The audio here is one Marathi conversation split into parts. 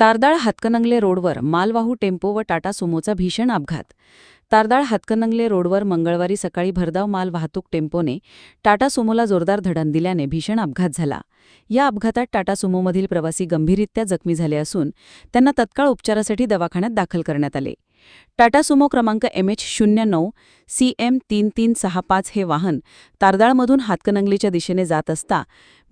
तारदाळ हातकणंगले रोडवर मालवाहू टेम्पो व टाटा सुमोचा भीषण अपघात. तारदाळ हातकणंगले रोडवर मंगळवारी सकाळी भरधाव माल वाहतूक टेम्पोने टाटा सुमोला जोरदार धडण दिल्याने भीषण अपघात झाला. या अपघातात टाटा सुमोमधील प्रवासी गंभीररित्या जखमी झाले असून त्यांना तत्काळ उपचारासाठी दवाखान्यात दाखल करण्यात आले. टाटा सुमो क्रमांक एम एच शून्य नऊ सी एम तीन तीन सहा पाच हे वाहन तारदाळमधून हातकणंगलीच्या दिशेने जात असता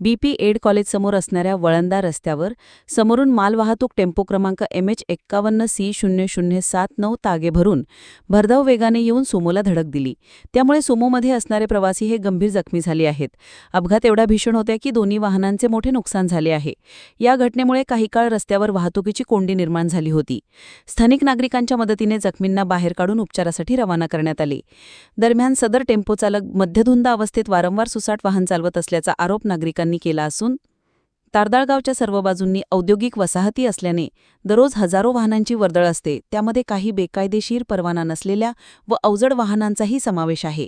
बीपी एड कॉलेजसमोर असणाऱ्या वळंदा रस्त्यावर समोरून मालवाहतूक टेम्पो क्रमांक एम एच एक्कावन्न सी शून्य शून्य सात नऊ तागे भरून भरधाव वेगाने येऊन सोमोला धडक दिली. त्यामुळे सोमोमध्ये असणारे प्रवासी हे गंभीर जखमी झाले आहेत. अपघात एवढा भीषण होता की दोन्ही वाहनांचे मोठे नुकसान झाले आहे. या घटनेमुळे काही काळ रस्त्यावर वाहतुकीची कोंडी निर्माण झाली होती. स्थानिक नागरिकांच्या मदतीने जखमींना बाहेर काढून उपचारासाठी रवाना करण्यात आले. दरम्यान सदर टेम्पो चालक मध्यधुंद अवस्थेत वारंवार सुसाट वाहन चालवत असल्याचा आरोप नागरिकांनी केला असून तारदाळगावच्या सर्व बाजूंनी औद्योगिक वसाहती असल्याने दररोज हजारो वाहनांची वर्दळ असते. त्यामध्ये काही बेकायदेशीर परवाना नसलेल्या व अवजड वाहनांचाही समावेश आहे.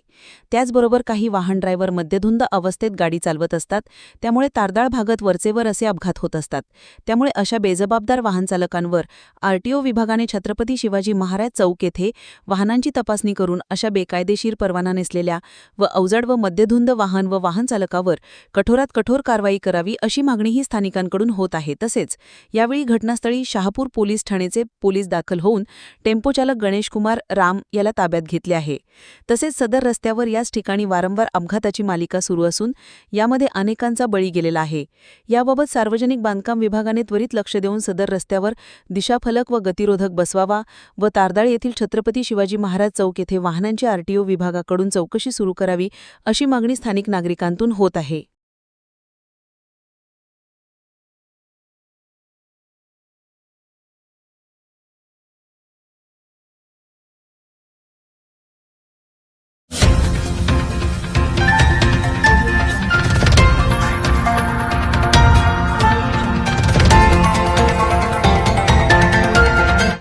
त्याचबरोबर काही वाहन ड्रायव्हर मध्यधुंद अवस्थेत गाडी चालवत असतात. त्यामुळे तारदाळ भागात वरचेवर असे अपघात होत असतात. त्यामुळे अशा बेजबाबदार वाहनचालकांवर आरटीओ विभागाने छत्रपती शिवाजी महाराज चौक येथे वाहनांची तपासणी करून अशा बेकायदेशीर परवाना नसलेल्या व अवजड व मध्यधुंद वाहन व वाहनचालकावर कठोरात कठोर कारवाई करावी अशी मागणीही स्थानिकांकडून होत आहे. तसेच यावेळी घटनास्थळी शहापूर पोलीस ठाणेचे पोलीस दाखल होऊन टेम्पोचालक गणेशकुमार राम याला ताब्यात घेतले आहे. तसेच सदर रस्त्यावर याच ठिकाणी वारंवार अपघाताची मालिका सुरू असून यामध्ये अनेकांचा बळी गेलेला आहे. याबाबत सार्वजनिक बांधकाम विभागाने त्वरित लक्ष देऊन सदर रस्त्यावर दिशाफलक व गतिरोधक बसवावा व तारदाळ येथील छत्रपती शिवाजी महाराज चौक येथे वाहनांची आरटीओ विभागाकडून चौकशी सुरू करावी अशी मागणी स्थानिक नागरिकांतून होत आहे.